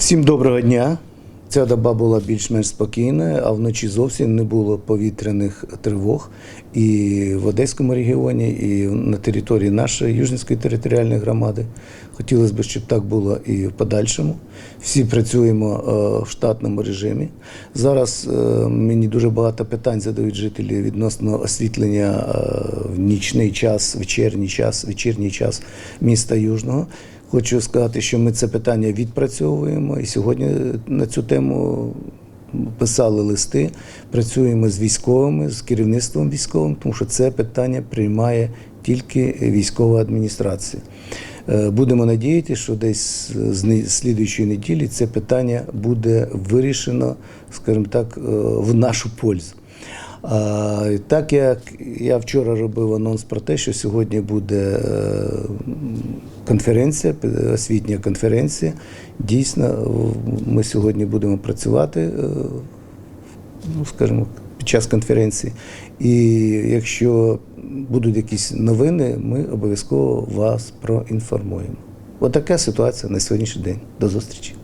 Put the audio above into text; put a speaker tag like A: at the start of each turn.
A: Всім доброго дня. Ця доба була більш-менш спокійна, а вночі зовсім не було повітряних тривог і в Одеському регіоні, і на території нашої Южницької територіальної громади. Хотілося б, щоб так було і в подальшому. Всі працюємо е, в штатному режимі. Зараз е, мені дуже багато питань задають жителі відносно освітлення е, в нічний час, вечірній час, вечірній час міста Южного. Хочу сказати, що ми це питання відпрацьовуємо і сьогодні на цю тему писали листи, працюємо з військовими, з керівництвом військовим, тому що це питання приймає тільки військова адміністрація. Е, Будемо надіятися, що десь з слідуючої неділі це питання буде вирішено, скажімо так, е, в нашу пользу. А, Так як я вчора робив анонс про те, що сьогодні буде е, конференція, освітня конференція. Дійсно, ми сьогодні будемо працювати, е, ну, скажімо, під час конференції. І якщо будуть якісь новини, ми обов'язково вас проінформуємо. Отака ситуація на сьогоднішній день. До зустрічі.